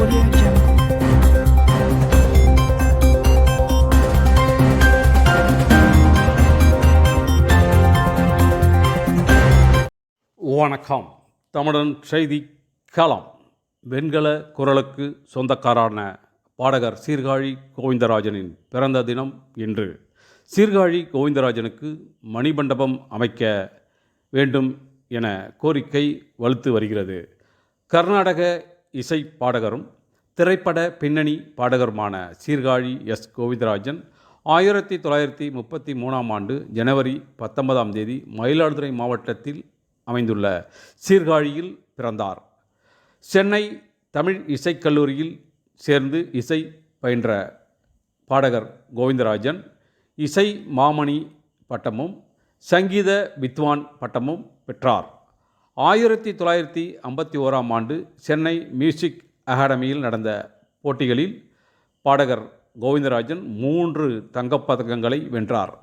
Audio Jungle. வணக்கம். தமிழன் செய்தி களம். வெண்கல குரலுக்கு சொந்தக்காரான பாடகர் சீர்காழி கோவிந்தராஜனின் பிறந்த தினம் இன்று. சீர்காழி கோவிந்தராஜனுக்கு மணிமண்டபம் அமைக்க வேண்டும் என கோரிக்கை வலுத்து வருகிறது. கர்நாடக இசை பாடகரும் திரைப்பட பின்னணி பாடகருமான சீர்காழி எஸ். கோவிந்தராஜன் ஆயிரத்தி தொள்ளாயிரத்தி முப்பத்தி மூணாம் ஆண்டு ஜனவரி பத்தொன்பதாம் தேதி மயிலாடுதுறை மாவட்டத்தில் அமைந்துள்ள சீர்காழியில் பிறந்தார். சென்னை தமிழ் இசைக்கல்லூரியில் சேர்ந்து இசை பயின்ற பாடகர் கோவிந்தராஜன் இசை மாமணி பட்டமும் சங்கீத வித்வான் பட்டமும் பெற்றார். ஆயிரத்தி தொள்ளாயிரத்தி ஐம்பத்தி ஓராம் ஆண்டு சென்னை மியூசிக் அகாடமியில் நடந்த போட்டிகளில் பாடகர் கோவிந்தராஜன் மூன்று தங்கப்பதக்கங்களை வென்றார்.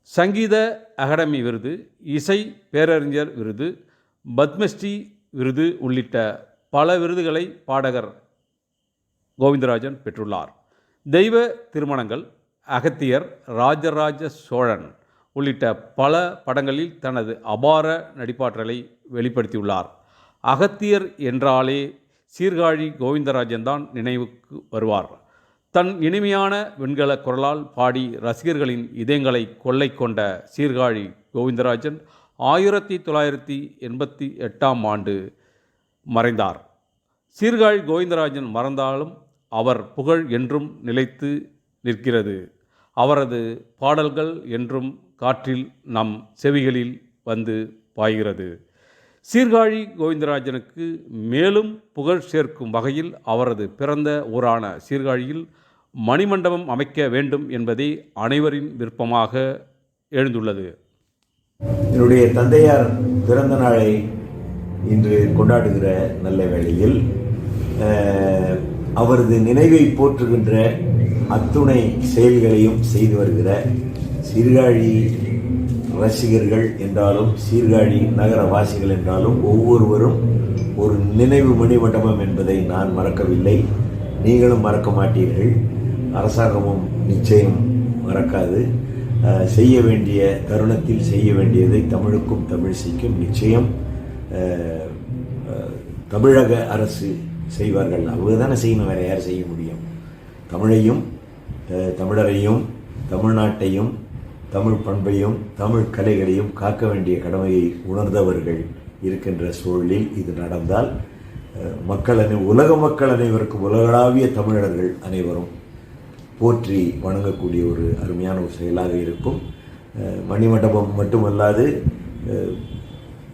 சங்கீத அகாடமி விருது இசை பேரறிஞர் விருது பத்மஸ்ரீ விருது உள்ளிட்ட பல விருதுகளை பாடகர் கோவிந்தராஜன் பெற்றுள்ளார். தெய்வ திருமணங்கள் அகத்தியர் ராஜராஜ சோழன் உள்ளிட்ட பல படங்களில் தனது அபார நடிப்பாற்றலை வெளிப்படுத்தியுள்ளார். அகத்தியர் என்றாலே சீர்காழி கோவிந்தராஜன் தான் நினைவுக்கு வருவார். தன் இனிமையான வெண்கல குரலால் பாடி ரசிகர்களின் இதயங்களை கொள்ளை கொண்ட சீர்காழி கோவிந்தராஜன் ஆயிரத்தி தொள்ளாயிரத்தி எண்பத்தி எட்டாம் ஆண்டு மறைந்தார். சீர்காழி கோவிந்தராஜன் மறந்தாலும் அவர் புகழ் என்றும் நிலைத்து நிற்கிறது. அவரது பாடல்கள் என்றும் காற்றில் நம் செவிகளில் வந்து பாய்கிறது. சீர்காழி கோவிந்தராஜனுக்கு மேலும் புகழ் சேர்க்கும் வகையில் அவரது பிறந்த ஊரான சீர்காழியில் மணிமண்டபம் அமைக்க வேண்டும் என்பதே அனைவரின் விருப்பமாக எழுந்துள்ளது. என்னுடைய தந்தையார் பிறந்த நாளை இன்று கொண்டாடுகிற நல்ல வேளையில் அவரது நினைவை போற்றுகின்ற அத்துணை செயல்களையும் செய்து வருகிற சீர்காழி ரசிகர்கள் என்றாலும் சீர்காழி நகரவாசிகள் என்றாலும் ஒவ்வொருவரும் ஒரு நினைவு மணிமண்டபம் என்பதை நான் மறக்கவில்லை. நீங்களும் மறக்க மாட்டீர்கள். அரசாங்கமும் நிச்சயம் மறக்காது. செய்ய வேண்டிய தருணத்தில் செய்ய வேண்டியதை தமிழுக்கும் தமிழிசைக்கும் நிச்சயம் தமிழக அரசு செய்வார்கள். அவங்க தானே செய்யணும் வேற யார் செய்ய முடியும்? தமிழையும் தமிழரையும் தமிழ்நாட்டையும் தமிழ் பண்பையும் தமிழ் கலைகளையும் காக்க வேண்டிய கடமையை உணர்ந்தவர்கள் இருக்கின்ற சூழலில் இது நடந்தால் மக்கள் அனை உலக மக்கள் அனைவருக்கும் உலகளாவிய தமிழர்கள் அனைவரும் போற்றி வணங்கக்கூடிய ஒரு அருமையான ஒரு செயலாக இருக்கும். மணிமண்டபம் மட்டுமல்லாது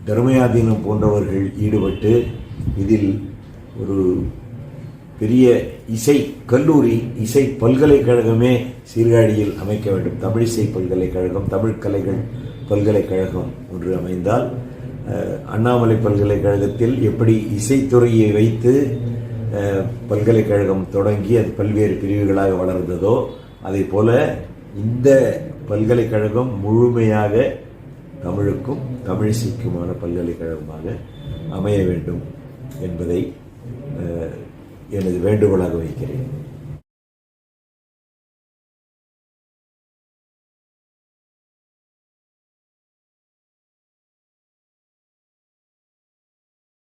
தர்மயாதீனம் போன்றவர்கள் ஈடுபட்டு இதில் ஒரு பெரிய இசை கல்லூரி இசை பல்கலைக்கழகமே சீர்காழியில் அமைக்க வேண்டும். தமிழிசை பல்கலைக்கழகம் தமிழ் கலைகள் பல்கலைக்கழகம் ஒன்று அமைந்தால் அண்ணாமலை பல்கலைக்கழகத்தில் எப்படி இசைத்துறையை வைத்து பல்கலைக்கழகம் தொடங்கி அது பல்வேறு பிரிவுகளாக வளர்ந்ததோ அதே போல இந்த பல்கலைக்கழகம் முழுமையாக தமிழுக்கும் தமிழிசைக்குமான பல்கலைக்கழகமாக அமைய வேண்டும் என்பதை எனது வேண்டுகோளாக வைக்கிறேன்.